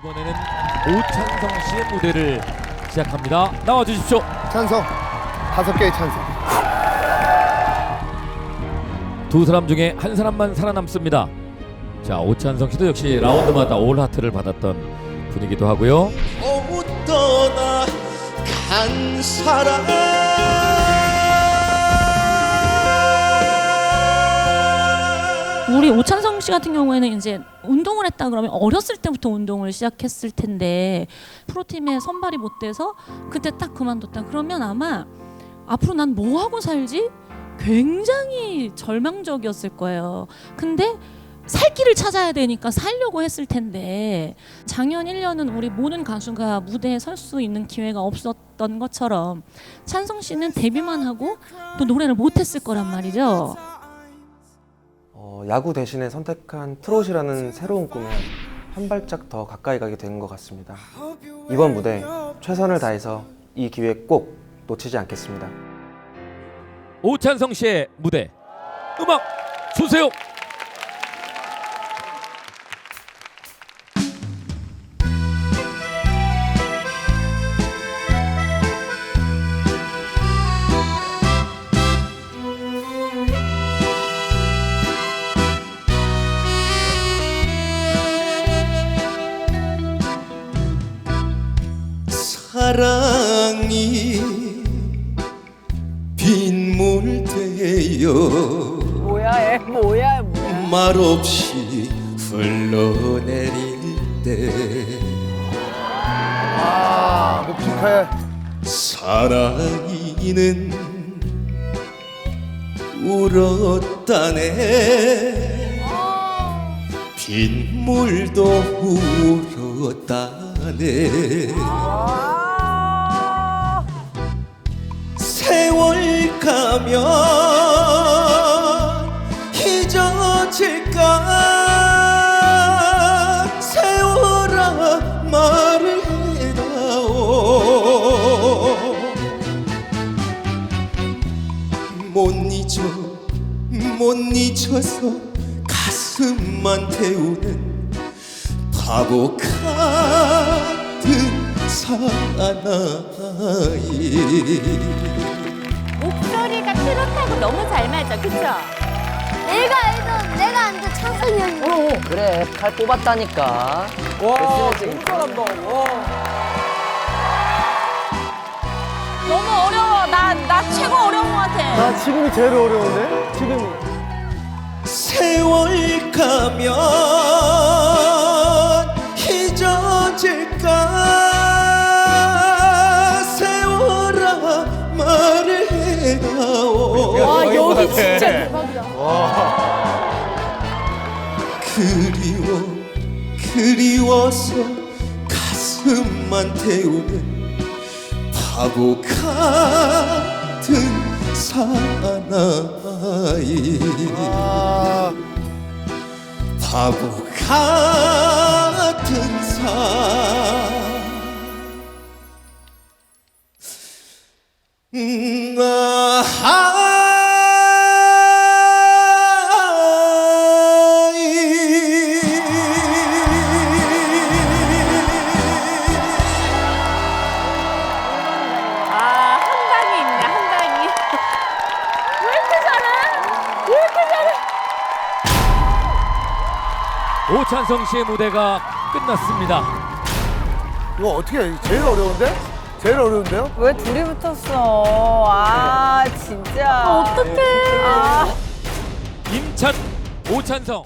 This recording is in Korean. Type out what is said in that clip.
이번에는 오찬성 씨의 무대를 시작합니다. 나와 주십시오. 찬성 다섯 개의 찬성 두 사람 중에 한 사람만 살아남습니다. 자, 오찬성 씨도 역시 라운드마다 올 하트를 받았던 분이기도 하고요. 너무 떠나 간 사랑 우리 오찬성 씨 같은 경우에는 이제 운동을 했다 그러면 어렸을 때부터 운동을 시작했을 텐데 프로팀에 선발이 못 돼서 그때 딱 그만뒀다 그러면 아마 앞으로 난 뭐 하고 살지? 굉장히 절망적이었을 거예요. 근데 살 길을 찾아야 되니까 살려고 했을 텐데 작년 1년은 우리 모든 가수가 무대에 설 수 있는 기회가 없었던 것처럼 찬성 씨는 데뷔만 하고 또 노래를 못 했을 거란 말이죠. 어, 야구 대신에 선택한 트롯이라는 새로운 꿈에 한 발짝 더 가까이 가게 된 것 같습니다. 이번 무대 최선을 다해서 이 기회 꼭 놓치지 않겠습니다. 오찬성 씨의 무대 음악 주세요. 사랑이 빗물 되어 뭐야 얘 뭐야 뭐야? 말없이 흘러내릴 때. 아 묵직해. 사랑이는 울었다네. 빗물도 울었다네 가면 잊어질까? 세월아 말을 해다오. 못 잊어 못 잊어서 가슴만 태우는 바보 같은 사나이 목소리가 트롯하고 너무 잘 맞아. 그쵸? 내가 알던 내가 알던 찬성이 형이 그래 칼 뽑았다니까. 와 너무 잘한다. 너무 어려워. 나, 나 최고 어려운 것 같아. 나 지금이 제일 어려운데? 지금이. 세월 가면 해다오 와 여기 진짜 대박이다. 그리워 그리워서 가슴만 태우는 바보 같은 사나이. 아. 바보 같은 이렇게 잘해. 오찬성 씨의 무대가 끝났습니다. 이거 어떻게 해? 제일 어려운데? 제일 어려운데요? 왜 둘이 붙었어? 아 진짜. 어떡해. 아. 임찬 오찬성